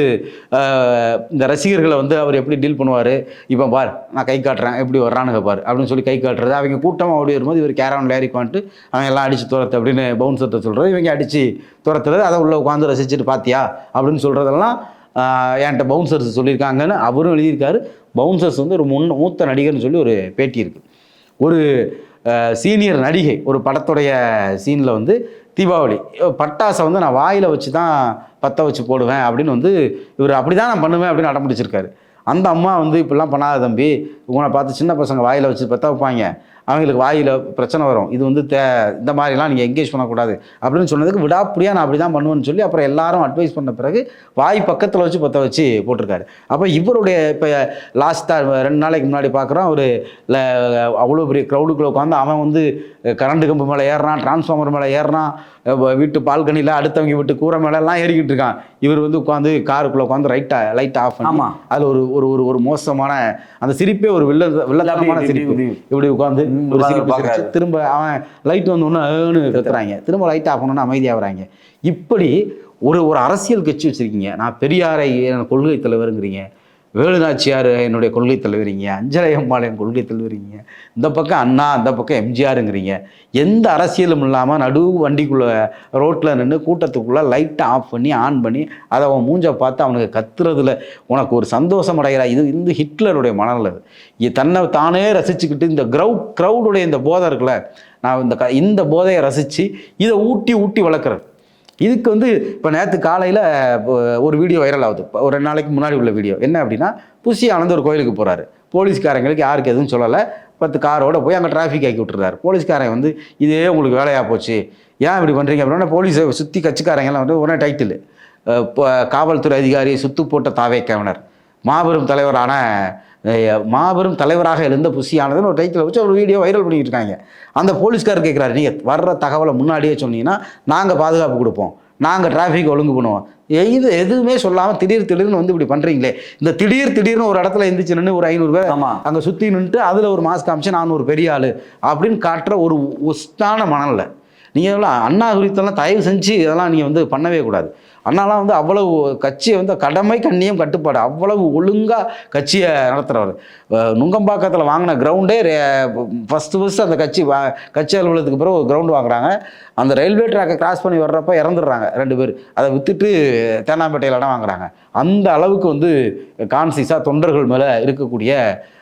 இந்த ரசிகர்களை வந்து அவர் எப்படி டீல் பண்ணுவார்? இப்போ பார் நான் கை காட்டுறேன் எப்படி வர்றானுங்க பார் அப்படின்னு சொல்லி கை காட்டுறது அவங்க கூட்டமாக ஓடி வரும்போது இவர் கேரவன் லேரிக்கு வந்துட்டு அவங்க எல்லாம் அடித்து துரத்து அப்படின்னு பவுன்சர்கிட்ட சொல்கிறது இவங்க அடித்து துரத்துறது அதை உள்ளே உட்காந்து ரசிச்சுட்டு பார்த்தியா அப்படின்னு சொல்கிறதெல்லாம் என்கிட்ட பவுன்சர்ஸ் சொல்லியிருக்காங்கன்னு அவரும் எழுதியிருக்காரு. பவுன்சர்ஸ் வந்து ஒரு முன் மூத்த நடிகர்னு சொல்லி ஒரு பேட்டி இருக்குது ஒரு சீனியர் நடிகை ஒரு படத்துடைய சீனில் வந்து தீபாவளி. பட்டாசை வந்து நான் வாயில் வச்சு தான் பற்ற வச்சு போடுவேன் அப்படின்னு வந்து இவர் அப்படி தான் நான் பண்ணுவேன் அப்படின்னு அடம் பிடிச்சிருக்காரு. அந்த அம்மா வந்து இப்படிலாம் பண்ணாத தம்பி உங்களை பார்த்து சின்ன பசங்க வாயில் வச்சு பற்ற வைப்பாங்க. அவங்களுக்கு வாயில் பிரச்சனை வரும். இது வந்து தே இந்த மாதிரிலாம் நீங்கள் எங்கேஜ் பண்ணக்கூடாது. அப்படின்னு சொன்னதுக்கு விடாப்படியாக நான் அப்படி தான் பண்ணுவேன்னு சொல்லி அப்புறம் எல்லாரும் அட்வைஸ் பண்ண பிறகு வாய் பக்கத்தில் வச்சு பற்ற வச்சு போட்டிருக்காரு. அப்போ இவருடைய இப்போ லாஸ்ட்டாக ரெண்டு நாளைக்கு முன்னாடி பார்க்குறோம் ஒரு அவ்வளோ பெரிய க்ரௌடுக்குள்ளே உட்காந்து அவன் வந்து கரண்ட் கம்பு மேலே ஏறுறான் டிரான்ஸ்ஃபார்மர் மேலே ஏறுறான் வீட்டு பால்கனியில் அடுத்தவங்க வீட்டு கூரை மேலே ஏறிக்கிட்டு இருக்கான். இவர் வந்து உட்காந்து காருக்குள்ளே உட்காந்து ரைட்டாக லைட் ஆஃப் பண்ணி ஆமா. அதில் ஒரு ஒரு ஒரு ஒரு மோசமான அந்த சிரிப்பே ஒரு வில்ல வில்லத்தனமான சிரிப்பு. இப்படி, உட்காந்து ஒரு சிரிப்பு திரும்ப அவன் லைட் வந்து ஒன்று ஏன்னு கத்துறாங்க திரும்ப லைட் ஆஃப் பண்ணணும்னு அமைதியாகிறாங்க இப்படி ஒரு ஒரு அரசியல் கட்சி வச்சிருக்கீங்க. நான் பெரியாரை கொள்கை தலைவருங்கிறீங்க. வேலுநாச்சியார் என்னுடைய கொள்கை தலைவரிங்க. அஞ்சலை அம்மாள் என் கொள்கை தலைவரிங்க. இந்த பக்கம் அண்ணா அந்த பக்கம் எம்ஜிஆருங்கிறீங்க. எந்த அரசியலும் இல்லாமல் நடு வண்டிக்குள்ளே ரோட்டில் நின்று கூட்டத்துக்குள்ளே லைட்டை ஆஃப் பண்ணி ஆன் பண்ணி அதை அவன் மூஞ்ச பார்த்து அவனுக்கு கத்துறதுல உனக்கு ஒரு சந்தோஷம் அடைகிறா இது இந்த ஹிட்லருடைய மனநிலை. இது. இது தன்னை தானே ரசிச்சுக்கிட்டு இந்த க்ரௌட் க்ரௌடுடைய இந்த போதை இருக்குல்ல நான் இந்த க இந்த போதையை ரசித்து இதை ஊட்டி ஊட்டி வளர்க்குறது. இதுக்கு வந்து இப்போ நேற்று காலையில் ஒரு வீடியோ வைரல் ஆகுது. ஒரு ரெண்டு நாளைக்கு முன்னாடி உள்ள வீடியோ என்ன அப்படின்னா புஷி ஆனந்த் ஒரு கோயிலுக்கு போகிறாரு போலீஸ்காரங்களுக்கு யாருக்கு எதுவும் சொல்லலை. பத்து காரோட போய் அங்கே டிராஃபிக் ஆக்கி விட்டுறாரு. போலீஸ்காரன் வந்து இதே உங்களுக்கு வேலையாக போச்சு. ஏன் இப்படி பண்ணுறீங்க அப்படின்னா போலீஸை சுற்றி கட்சிக்காரங்கெல்லாம் வந்து உடனே டைட்டில் காவல்துறை அதிகாரி சுத்து போட்ட தாவே கவனர் மாபெரும் தலைவரான மாபெரும் தலைவராக எழுந்த புஷியானதுன்னு ஒரு டைட்டில் வச்சு ஒரு வீடியோ வைரல் பண்ணிட்டு இருக்காங்க அந்த போலீஸ்காரர் கேட்குறாரு நீங்கள் வர்ற தகவலை முன்னாடியே சொன்னீங்கன்னா நாங்கள் பாதுகாப்பு கொடுப்போம். நாங்கள் டிராஃபிக் ஒழுங்கு பண்ணுவோம். இது எதுவுமே சொல்லாமல் திடீர் திடீர்னு வந்து இப்படி பண்ணுறீங்களே இந்த திடீர் திடீர்னு ஒரு இடத்துல எந்திரிச்சு நின்று ஒரு ஐநூறு பேர் ஆமா. அங்கே சுற்றி நின்றுட்டு அதில் ஒரு மாஸ்க் காமிச்சு நான் ஒரு பெரிய ஆள் அப்படின்னு காட்டுற ஒரு ஒஸ்டான மனநிலை. நீங்கள் எல்லாம் அண்ணா குறித்தெல்லாம் தயவு செஞ்சு இதெல்லாம் நீங்கள் வந்து பண்ணவே கூடாது. அண்ணாலாம் வந்து அவ்வளவு கட்சியை வந்து கடமை கண்ணியம் கட்டுப்பாடு அவ்வளவு ஒழுங்காக கட்சியை நடத்துகிறவர் நுங்கம்பாக்கத்தில் வாங்கின கிரவுண்டே ஃபஸ்ட்டு ஃபஸ்ட்டு அந்த கட்சி வா கட்சி அலுவலகத்துக்கு பிறகு ஒரு கிரவுண்டு வாங்குறாங்க. அந்த ரயில்வே ட்ராக்கை கிராஸ் பண்ணி வர்றப்ப இறந்துடுறாங்க ரெண்டு பேர். அதை விற்றுட்டு தேனாம்பேட்டையில் இடம் வாங்குறாங்க. அந்த அளவுக்கு வந்து கான்சியஸாக தொண்டர்கள் மேலே இருக்கக்கூடிய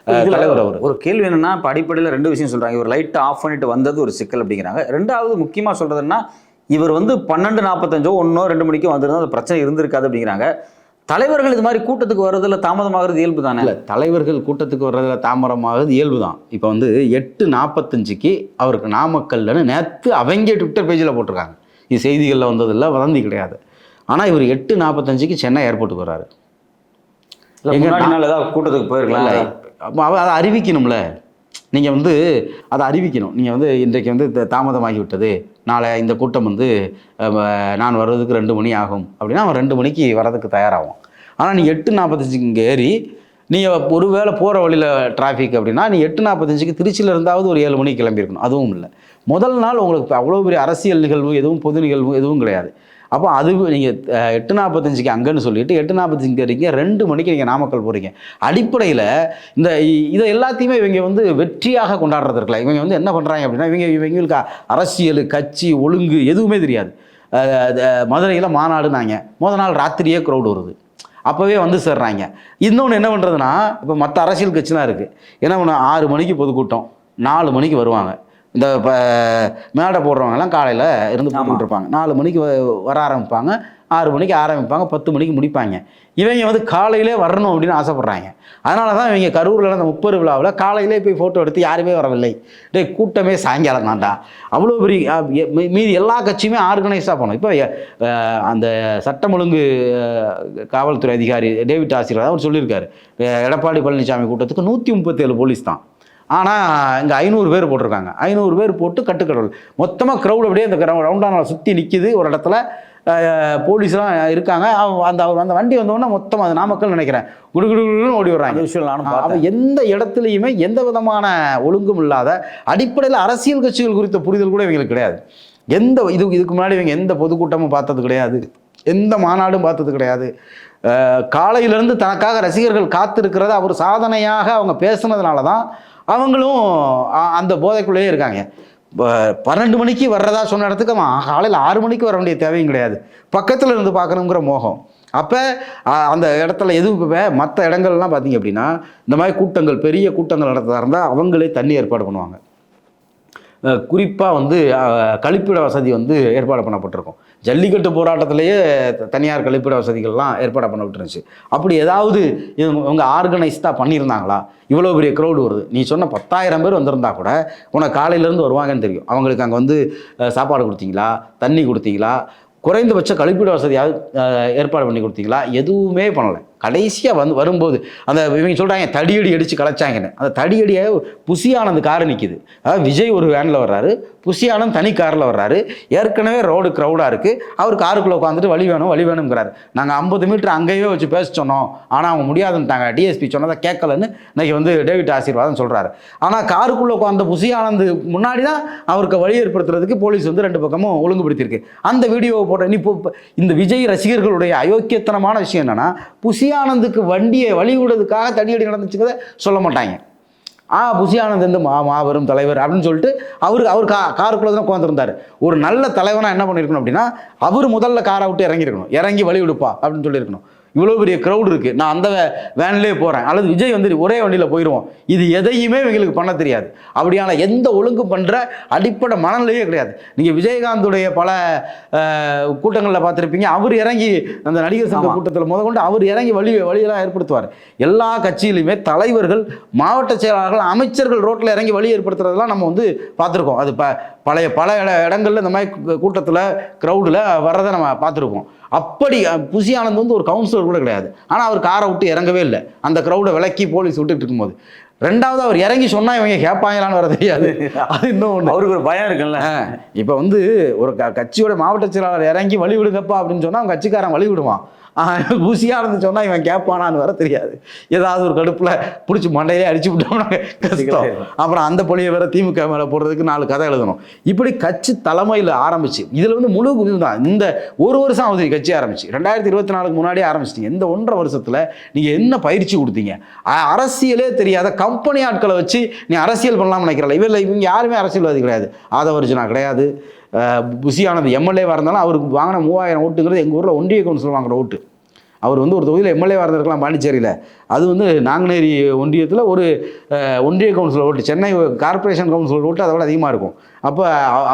தலைவர் அவர். ஒரு கேள்வி என்னன்னா இப்போ அடிப்படையில் ரெண்டு விஷயம் சொல்றாங்க. இவர் லைட் ஆஃப் பண்ணிட்டு வந்தது ஒரு சிக்கல் அப்படிங்கிறாங்க. ரெண்டாவது முக்கியமா சொல்றதுன்னா இவர் வந்து பன்னெண்டு நாற்பத்தஞ்சோ ஒன்றோ ரெண்டு மணிக்கோ வந்திருந்தா அந்த பிரச்சனை இருந்திருக்காது அப்படிங்கிறாங்க. தலைவர்கள் இது மாதிரி கூட்டத்துக்கு வர்றதுல தாமதமாகிறது இயல்பு தானே? இல்லை தலைவர்கள் கூட்டத்துக்கு வர்றதுல தாமரமாகுது இயல்பு தான். இப்போ வந்து எட்டு நாற்பத்தஞ்சுக்கு அவருக்கு நாமக்கல்லன்னு நேற்று அவங்க ட்விட்டர் பேஜில் போட்டிருக்காங்க. இது செய்திகளில் வந்ததில்ல வதந்தி கிடையாது. ஆனால் இவர் எட்டு நாற்பத்தஞ்சுக்கு சென்னை ஏர்போர்ட்டுக்கு வர்றாரு. கூட்டத்துக்கு போயிருக்கலாம். அதை அறிவிக்கணும்ல. நீங்கள் வந்து அதை அறிவிக்கணும். நீங்கள் வந்து இன்றைக்கு வந்து த- தாமதமாகி விட்டது நாளை இந்த கூட்டம் வந்து நான் வர்றதுக்கு ரெண்டு மணி ஆகும் அப்படின்னா அவன் ரெண்டு மணிக்கு வரதுக்கு தயாராகும் ஆனால் நீ எட்டு நாற்பத்தஞ்சுக்கு இங்கே ஏறி நீங்கள் ஒருவேளை போகிற வழியில் டிராஃபிக் அப்படின்னா நீ எட்டு நாற்பத்தஞ்சுக்கு திருச்சியில் இருந்தாவது ஒரு ஏழு மணிக்கு கிளம்பியிருக்கணும். அதுவும் இல்லை. முதல் நாள் உங்களுக்கு அவ்வளோ பெரிய அரசியல் நிகழ்வு எதுவும் பொது நிகழ்வு எதுவும் கிடையாது. அப்போ அது நீங்கள் எட்டு நாற்பத்தஞ்சுக்கு அங்கேன்னு சொல்லிட்டு எட்டு நாற்பத்தஞ்சுக்கு வரீங்க ரெண்டு மணிக்கு நீங்கள் நாமக்கல் போகிறீங்க அடிப்படையில் இந்த இதை எல்லாத்தையுமே இவங்க வந்து வெற்றியாக கொண்டாடுறது இருக்கலாம் இவங்க வந்து என்ன பண்ணுறாங்க அப்படின்னா இவங்க இவங்களுக்கு அரசியல் கட்சி ஒழுங்கு எதுவுமே தெரியாது. மதுரையில் மாநாடுனாங்க. முத நாள் ராத்திரியே க்ரௌடு வருது. அப்போவே வந்து சேர்றாங்க. இன்னொன்று என்ன பண்ணுறதுன்னா இப்போ மற்ற அரசியல் கட்சிலாம் இருக்குது என்ன பண்ண ஆறு மணிக்கு பொதுக்கூட்டம். நாலு மணிக்கு வருவாங்க. இந்த இப்போ மேடை போடுறவங்கலாம் காலையில் இருந்து போட்டுட்டு இருப்பாங்க நாலு மணிக்கு வ- வர ஆரம்பிப்பாங்க. ஆறு மணிக்கு ஆரம்பிப்பாங்க. பத்து மணிக்கு முடிப்பாங்க. இவங்க வந்து காலையிலே வரணும் அப்படின்னு ஆசைப்பட்றாங்க. அதனால தான் இவங்க கரூரில் நடந்த முப்பது விழாவில் காலையிலே போய் ஃபோட்டோ எடுத்து யாருமே வரவில்லை. டேய் கூட்டமே சாயங்காலம் தான்டா. அவ்வளோ பெரிய மீதி எல்லா கட்சியுமே ஆர்கனைஸாக போனோம். இப்போ அந்த சட்டம் ஒழுங்கு காவல்துறை அதிகாரி டேவிட் ஆசிரியர் அவர் சொல்லியிருக்காரு. எடப்பாடி பழனிசாமி கூட்டத்துக்கு நூற்றி முப்பத்தேழு போலீஸ் தான். ஆனால் இங்கே ஐநூறு பேர் போட்டிருக்காங்க. ஐநூறு பேர் போட்டு கட்டுக்கடவுள். மொத்தமாக க்ரௌட் அப்படியே இந்த ரவுண்டான சுற்றி நிற்கிது ஒரு இடத்துல போலீஸ்லாம் இருக்காங்க. அந்த அவர் அந்த வண்டி வந்தோடனே மொத்தம் அது நாமக்கல் நினைக்கிறேன். குடுகுடுன்னு ஓடி வர்றாங்க. அந்த விஷயம் நானும் அவன் எந்த இடத்துலையுமே எந்த விதமான ஒழுங்கும் இல்லாத அடிப்படையில் அரசியல் கட்சிகள் குறித்த புரிதல் கூட இவங்களுக்கு கிடையாது. எந்த இது இதுக்கு முன்னாடி இவங்க எந்த பொதுக்கூட்டமும் பார்த்தது கிடையாது. எந்த மாநாடும் பார்த்தது கிடையாது. காலையிலிருந்து தனக்காக ரசிகர்கள் காத்திருக்கிறத அவர் சாதனையாக அவங்க பேசுனதுனால தான் அவங்களும் அந்த போதைக்குள்ளேயே இருக்காங்க. பன்னெண்டு மணிக்கு வர்றதா சொன்ன இடத்துக்கு அவன் காலையில் ஆறு மணிக்கு வர வேண்டிய தேவையும் கிடையாது. பக்கத்தில் இருந்து பார்க்கணுங்கிற மோகம். அப்போ அந்த இடத்துல எதுவும் இப்போ மற்ற இடங்கள்லாம் பார்த்தீங்க அப்படின்னா இந்த மாதிரி கூட்டங்கள் பெரிய கூட்டங்கள் நடத்ததாக இருந்தால் அவங்களே தண்ணி ஏற்பாடு பண்ணுவாங்க. குறிப்பாக வந்து கழிப்பிட வசதி வந்து ஏற்பாடு பண்ணப்பட்டிருக்கும். ஜல்லிக்கட்டு போராட்டத்திலேயே தனியார் கழிப்பிட வசதிகள்லாம் ஏற்பாடு பண்ணப்பட்டிருந்துச்சு அப்படி ஏதாவது இவங்க ஆர்கனைஸ்டாக பண்ணியிருந்தாங்களா? இவ்வளோ பெரிய க்ரௌடு வருது. நீ சொன்ன பத்தாயிரம் பேர் வந்திருந்தா கூட உனக்கு காலையிலேருந்து வருவாங்கன்னு தெரியும். அவங்களுக்கு அங்கே வந்து சாப்பாடு கொடுத்தீங்களா? தண்ணி கொடுத்தீங்களா? குறைந்தபட்ச கழிப்பிட வசதியாவது ஏற்பாடு பண்ணி கொடுத்தீங்களா? எதுவுமே பண்ணலை. கடைசியாக வந்து வரும்போது அந்த இவங்க சொல்கிறாங்க தடியடி அடித்து கலைச்சாங்கன்னு அந்த தடியடியை புசி ஆனந்த் கார் நிற்கிது அதாவது விஜய் ஒரு வேனில் வர்றாரு. புசியானந்த் தனி காரில் வர்றாரு. ஏற்கனவே ரோடு க்ரௌடாக இருக்குது அவர் காருக்குள்ளே உட்காந்துட்டு வழி வேணும் வழி வேணுங்கிறாரு நாங்கள் ஐம்பது மீட்டர் அங்கேயே வச்சு பேச சொன்னோம். ஆனால் அவங்க முடியாதுன்ட்டாங்க. டிஎஸ்பி சொன்னதை கேட்கலன்னு இன்றைக்கி வந்து டேவிட் ஆசீர்வாதம் சொல்கிறாரு ஆனால் காருக்குள்ளே உட்காந்த புசியானந்த் முன்னாடி தான் அவருக்கு வழி ஏற்படுத்துறதுக்கு போலீஸ் வந்து ரெண்டு பக்கமும் ஒழுங்குபடுத்தியிருக்கு. அந்த வீடியோவை போட்ட நீ இப்போ இந்த விஜய் ரசிகர்களுடைய அயோக்கியத்தனமான விஷயம் என்னென்னா புசியா புசியானந்துக்கு வண்டியை வழி விடுறதுக்காக தடியடி நடந்துச்சுங்கிறத சொல்ல மாட்டாங்க. ஆ புசியானந்த் இந்த மா மாபெரும் தலைவர் அப்படின்னு சொல்லிட்டு அவருக்கு அவர் கா காருக்குள்ளே தான் உட்காந்துருந்தார் ஒரு நல்ல தலைவனாக என்ன பண்ணியிருக்கணும் அப்படின்னா அவர் முதல்ல காரை விட்டு இறங்கியிருக்கணும். இறங்கி வழி விடுப்பா அப்படின்னு சொல்லியிருக்கணும். இவ்வளோ பெரிய க்ரௌட் இருக்குது நான் அந்த வேன்லேயே போகிறேன் அல்லது விஜய் வந்து ஒரே வண்டியில் போயிடுவோம் இது எதையுமே இவங்களுக்கு பண்ண தெரியாது. அப்படியான எந்த ஒழுங்கு பண்ணுற அடிப்படை மனநிலையே கிடையாது. நீங்கள் விஜயகாந்துடைய பல கூட்டங்களில் பார்த்துருப்பீங்க. அவர் இறங்கி அந்த நடிகர் சங்க. கூட்டத்தில் முத கொண்டு அவர் இறங்கி வழி வழியெல்லாம் ஏற்படுத்துவார். எல்லா கட்சியிலுமே தலைவர்கள் மாவட்ட செயலாளர்கள் அமைச்சர்கள் ரோட்டில் இறங்கி வழி ஏற்படுத்துறதெல்லாம் நம்ம வந்து பார்த்துருக்கோம். அது ப பழைய பல இட இடங்கள்ல இந்த மாதிரி கூட்டத்தில் க்ரௌடில் வர்றதை நம்ம பார்த்துருக்கோம் அப்படி ஆனந்த் வந்து ஒரு கவுன்சிலர் கூட கிடையாது. ஆனால் அவர் காரை விட்டு இறங்கவே இல்லை. அந்த க்ரௌடை விலக்கி போலீஸ் விட்டுட்டு இருக்கும்போது. ரெண்டாவது அவர் இறங்கி சொன்னால் இவங்க கேட்பாங்களான்னு வர தெரியாது. அது இன்னும் ஒன்று அவருக்கு ஒரு பயம் இருக்குல்ல. இப்போ வந்து ஒரு க கட்சியோட மாவட்ட செயலாளர் இறங்கி வழி விடுங்கப்பா அப்படின்னு சொன்னால் அவன் கட்சிக்காரன் வழி விடுவான். ஊசியாக இருந்து சொன்னால் இவன் கேட்பானான்னு வர தெரியாது. ஏதாவது ஒரு கடுப்பில் பிடிச்சி மண்டையிலே அடிச்சு விட்டோம்னா கஷ்டம். அப்புறம் அந்த பழியை வேற திமுக மேலே போடுறதுக்கு நாலு கதை எழுதணும். இப்படி கட்சி தலைமையில் ஆரம்பிச்சு இதில் வந்து முழு தான். இந்த ஒரு வருஷம் ஆகுது கட்சி ஆரம்பிச்சு. ரெண்டாயிரத்தி இருபத்தி நாலுக்கு முன்னாடியே ஆரம்பிச்சிட்டீங்க. இந்த ஒன்றரை வருஷத்தில் நீங்கள் என்ன பயிற்சி கொடுத்தீங்க? அரசியலே தெரியாத கம்பெனி ஆட்களை வச்சு நீ அரசியல் பண்ணலாம்னு நினைக்கிறல இவங்க இவங்க யாருமே அரசியல்வாதி கிடையாது. ஆதவர்ஜுனா கிடையாது. அஹ் எம்எல்ஏவாக இருந்தாலும் அவருக்கு வாங்கின மூவாயிரம் ஓட்டுங்கிறது எங்கள் ஊரில் ஒன்றிய கவுன்சில் வாங்குகிற ஓட்டு. அவர் வந்து ஒரு தொகுதியில் எம்எல்ஏவாக இருந்திருக்கலாம் பாண்டிச்சேரியில். அது வந்து நாங்குநேரி ஒன்றியத்தில் ஒரு ஒன்றிய கவுன்சிலர் ஓட்டு சென்னை கார்ப்பரேஷன் கவுன்சிலர் ஓட்டு அதை விட அதிகமாக இருக்கும். அப்போ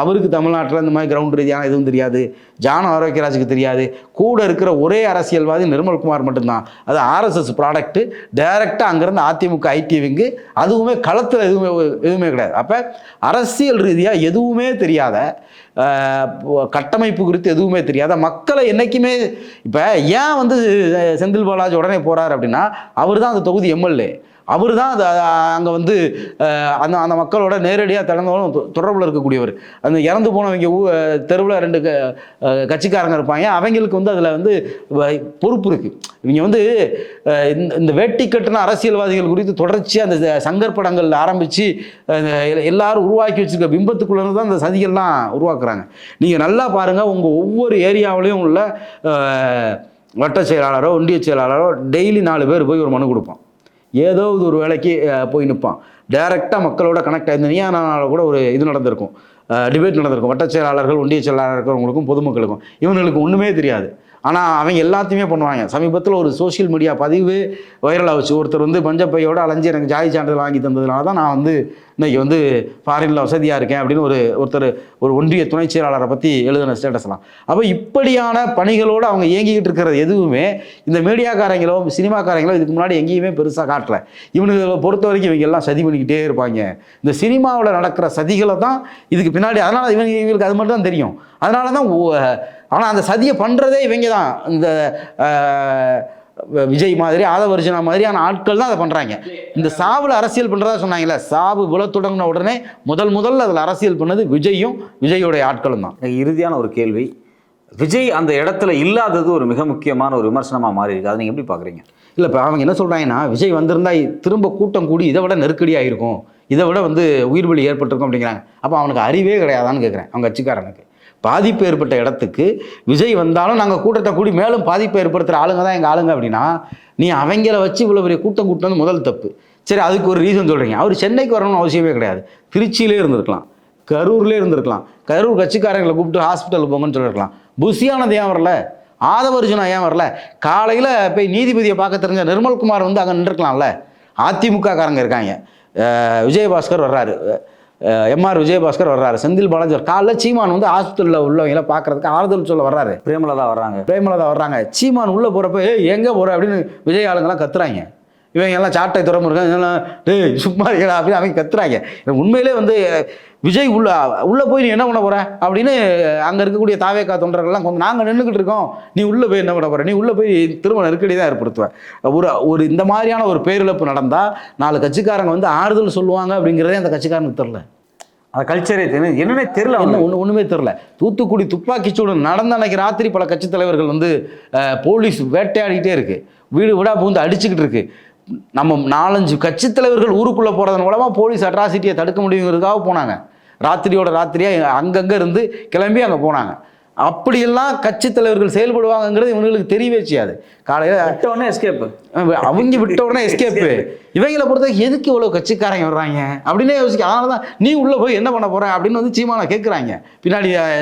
அவருக்கு தமிழ்நாட்டில் இந்த மாதிரி கிரவுண்ட் ரீதியான எதுவும் தெரியாது. ஜான ஆரோக்கியராஜுக்கு தெரியாது. கூட இருக்கிற ஒரே அரசியல்வாதி நிர்மல்குமார் மட்டும்தான். அது ஆர்எஸ்எஸ் ப்ராடக்ட்டு டைரெக்டாக அங்கேருந்து அதிமுக ஐடி விங்கு அதுவுமே களத்தில் எதுவுமே எதுவுமே கிடையாது. அப்போ அரசியல் ரீதியாக எதுவுமே தெரியாத கட்டமைப்பு குறித்து எதுவுமே தெரியாத மக்களை என்றைக்குமே இப்போ ஏன் வந்து செந்தில் பாலாஜி உடனே போகிறார் அப்படின்னா அவர் தான் அந்த தொகுதி எம்எல்ஏ அவர் தான் அது அங்கே வந்து அந்த அந்த மக்களோட நேரடியாக திறந்தவரும் தொடர்பில் இருக்கக்கூடியவர். அந்த இறந்து போனவங்க ஊ தெருவில் ரெண்டு க- கட்சிக்காரங்க இருப்பாங்க. அவங்களுக்கு வந்து அதில் வந்து வ- பொறுப்பு இருக்குது இவங்க வந்து இந்த இந்த வேட்டி கட்டின அரசியல்வாதிகள் குறித்து தொடர்ச்சியாக அந்த சங்கர் படங்கள் ஆரம்பித்து எல்லாரும் உருவாக்கி வச்சுருக்க பிம்பத்துக்குள்ளே தான் அந்த சதிகள்லாம் உருவாக்குறாங்க. நீங்கள் நல்லா பாருங்கள் உங்கள் ஒவ்வொரு ஏரியாவிலையும் உள்ள வட்ட செயலாளரோ ஒன்றிய செயலாளரோ டெய்லி நாலு பேர் போய் ஒரு மனு கொடுப்பான். ஏதோ ஒரு வேலைக்கு போய் நிற்பான். டைரெக்டாக மக்களோட கனெக்ட் ஆயிருந்த நீயா கூட ஒரு இது நடந்திருக்கும். டிபேட் நடந்திருக்கும். வட்டச் செயலாளர்கள் ஒன்றிய செயலாளர்கள் இருக்கிறவங்களுக்கும் பொதுமக்களுக்கும். இவங்களுக்கு ஒன்றுமே தெரியாது. ஆனால் அவங்க எல்லாத்தையுமே பண்ணுவாங்க. சமீபத்தில் ஒரு சோஷியல் மீடியா பதிவு வைரலாக வச்சு ஒருத்தர் வந்து பஞ்சப்பையோடு அலைஞ்சு எனக்கு ஜாதி சான்றிதழ் வாங்கி தந்ததுனால தான் நான் வந்து இன்னைக்கு வந்து ஃபாரினில் வசதியாக இருக்கேன் அப்படின்னு ஒரு ஒருத்தர் ஒரு ஒன்றிய துணை செயலாளரை பற்றி எழுதின ஸ்டேட்டஸ்லாம் அப்போ இப்படியான பணிகளோடு அவங்க இயங்கிக்கிட்டு இருக்கிறது எதுவுமே இந்த மீடியாக்காரங்களோ சினிமாக்காரங்களோ இதுக்கு முன்னாடி எங்கேயுமே பெருசாக காட்டல. இவனுக்கு பொறுத்த வரைக்கும் இவங்க எல்லாம் சதி பண்ணிக்கிட்டே இருப்பாங்க. இந்த சினிமாவில் நடக்கிற சதிகளை தான் இதுக்கு பின்னாடி அதனால் இவங்க இவங்களுக்கு அது மட்டும் தான் தெரியும். அதனால தான் ஆனால் அந்த சதியை பண்ணுறதே இவங்க தான் இந்த விஜய் மாதிரி ஆதவர்ஜனா மாதிரியான ஆட்கள் தான் அதை பண்ணுறாங்க இந்த சாவில் அரசியல் பண்ணுறதா சொன்னாங்கல்ல சாவு விழ தொடங்கின உடனே முதல் முதல்ல அதில் அரசியல் பண்ணது விஜயும் விஜயோடைய ஆட்களும் தான். இறுதியான ஒரு கேள்வி. விஜய் அந்த இடத்துல இல்லாதது ஒரு மிக முக்கியமான ஒரு விமர்சனமாக மாறி இருக்கு அதை நீங்கள் எப்படி பார்க்குறீங்க இல்லை இப்போ அவங்க என்ன சொல்கிறாங்கன்னா விஜய் வந்திருந்தா திரும்ப கூட்டம் கூடி இதை விட நெருக்கடியாக இருக்கும். இதை விட வந்து உயிர் பலி ஏற்பட்டிருக்கும் அப்படிங்கிறாங்க. அப்போ அவனுக்கு அறிவே கிடையாதான்னு கேட்குறேன் அவங்க கட்சிக்காரனுக்கு. பாதிப்பு ஏற்பட்ட இடத்துக்கு விஜய் வந்தாலும் நாங்கள் கூட்டத்தை கூடி மேலும் பாதிப்பு ஏற்படுத்துகிற ஆளுங்க தான் எங்கள் ஆளுங்க அப்படின்னா நீ அவங்கள வச்சு இவ்வளோ பெரிய கூட்டம் கூட்டினது முதல் தப்பு. சரி அதுக்கு ஒரு ரீசன் சொல்கிறீங்க அவர் சென்னைக்கு வரணும்னு அவசியமே கிடையாது. திருச்சியிலே இருந்திருக்கலாம். கரூர்லேயே இருந்திருக்கலாம். கரூர் கட்சிக்காரங்களை கூப்பிட்டு ஹாஸ்பிட்டலுக்கு போங்கன்னு சொல்லியிருக்கலாம் புஷியானது ஏன் வரல? ஆதவர்ஜுனா ஏன் வரல? காலையில் போய் நீதிபதியை பார்க்க தெரிஞ்ச நிர்மல்குமார் வந்து அங்கே நின்றுக்கலாம்ல. அதிமுக காரங்க இருக்காங்க விஜயபாஸ்கர் வர்றாரு. எம்ஆர் விஜயபாஸ்கர் வர்றாரு. செந்தில் பாலாஜி. காலைல சீமான் வந்து ஹாஸ்பிட்டலில் உள்ளவங்கள பார்க்கறதுக்கு ஆறுதல் சொல்ல வர்றாரு. பிரேமலதா வர்றாங்க. பிரேமலதா வர்றாங்க. சீமான் உள்ளே போகிறப்ப ஏய் எங்கே போகிற அப்படின்னு விஜய் ஆளுங்கெல்லாம் கத்துறாங்க. இவங்க எல்லாம் சாட்டை திறமை இருக்காங்க இதெல்லாம் டேய் சும்மா இருக்கடா அப்படின்னு அவங்க கத்துறாங்க. உண்மையிலே வந்து விஜய் உள்ள உள்ளே போய் நீ என்ன பண்ண போற? அப்படின்னு அங்கே இருக்கக்கூடிய தாவேக்கா தொண்டர்கள்லாம் கொஞ்சம் நாங்கள் நின்றுக்கிட்டு இருக்கோம். நீ உள்ளே போய் என்ன பண்ண போற? நீ உள்ளே போய் திரும்ப நெருக்கடி தான் ஏற்படுத்துவேன் ஒரு ஒரு இந்த மாதிரியான ஒரு பேரிழப்பு நடந்தால் நாலு கட்சிக்காரங்க வந்து ஆறுதல் சொல்லுவாங்க அப்படிங்கிறதே அந்த கட்சிக்காரனுக்கு தெரில அந்த கல்ச்சரே தெரியும் என்னன்னே தெரியல என்ன அவனுக்கு. ஒன்று ஒன்றுமே தெரில தூத்துக்குடி துப்பாக்கிச்சூடு நடந்த அன்னைக்கு ராத்திரி பல கட்சித் தலைவர்கள் வந்து போலீஸ் வேட்டையாடிக்கிட்டே இருக்கு. வீடு வீடாக பூந்து அடிச்சுக்கிட்டு இருக்கு. நம்ம நாலஞ்சு கட்சித் தலைவர்கள் ஊருக்குள்ளே போகிறதன் மூலமாக போலீஸ் அட்ராசிட்டியை தடுக்க முடியுங்கிறதுக்காக போனாங்க. ராத்திரியோட ராத்திரியாக அங்கங்கே இருந்து கிளம்பி அங்கே போனாங்க. அப்படியெல்லாம் கட்சித் தலைவர்கள் செயல்படுவாங்கங்கிறது இவங்களுக்கு தெரியவே செய்யாது. காலையில் விட்ட உடனே எஸ்கேப் அவங்க விட்ட உடனே எஸ்கேப்பு இவங்களை பொறுத்த எதுக்கு இவ்வளோ கட்சிக்காரங்க வர்றாங்க? அப்படின்னே யோசிக்க. அதனால தான் நீ உள்ளே போய் என்ன பண்ண போற அப்படின்னு வந்து சீமானை கேட்குறாங்க பின்னாடி அஹ்,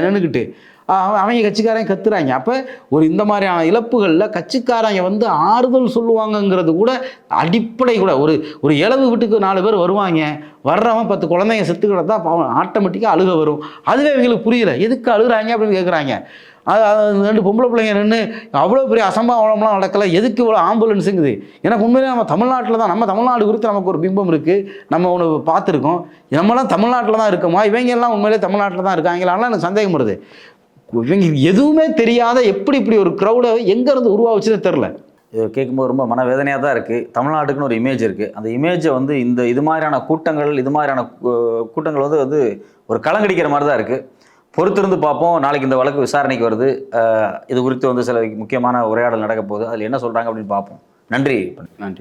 அவங்க கட்சிக்காரங்க கத்துறாங்க. அப்போ ஒரு இந்த மாதிரியான இழப்புகளில் கட்சிக்காரங்க வந்து ஆறுதல் சொல்லுவாங்கங்கிறது கூட அடிப்படை கூட. ஒரு ஒரு இளவு வீட்டுக்கு நாலு பேர் வருவாங்க. வர்றவன் பத்து குழந்தைங்க செத்து கிடந்தா பாவம். ஆட்டோமேட்டிக்காக அழுக வரும். அதுவே இவங்களுக்கு புரியல. எதுக்கு அழுகுறாங்க அப்படின்னு கேட்குறாங்க அது ரெண்டு பொம்பளை பிள்ளைங்க நின்று அவ்வளோ பெரிய அசம்பாவனம்லாம் நடக்கலை. எதுக்கு இவ்வளோ ஆம்புலன்ஸுங்குது? எனக்கு உண்மையிலே நம்ம தமிழ்நாட்டில் தான் நம்ம தமிழ்நாடு குறித்து நமக்கு ஒரு பிம்பம் இருக்குது நம்ம ஒன்று பார்த்துருக்கோம். நம்மளாம் தமிழ்நாட்டில் தான் இருக்கோமா? இவங்க எல்லாம் உண்மையிலே தமிழ்நாட்டில் தான் இருக்காங்களான்லாம் எனக்கு சந்தேகம் வருது. இவங்க எதுவுமே தெரியாத எப்படி இப்படி ஒரு க்ரௌடை எங்கேருந்து உருவாச்சுன்னு தெரில இது கேட்கும்போது ரொம்ப மனவேதனையாக தான் இருக்குது தமிழ்நாட்டுக்குன்னு ஒரு இமேஜ் இருக்குது அந்த இமேஜை வந்து இந்த இது மாதிரியான கூட்டங்கள் இது மாதிரியான கூ- கூட்டங்கள் வந்து வந்து ஒரு களங்கடிக்கிற மாதிரி தான் இருக்குது பொறுத்திருந்து பார்ப்போம். நாளைக்கு இந்த வழக்கு விசாரணைக்கு வருது. இது குறித்து வந்து சில முக்கியமான உரையாடல் நடக்க போகுது. அதில் என்ன சொல்கிறாங்க அப்படின்னு பார்ப்போம். நன்றி. நன்றி.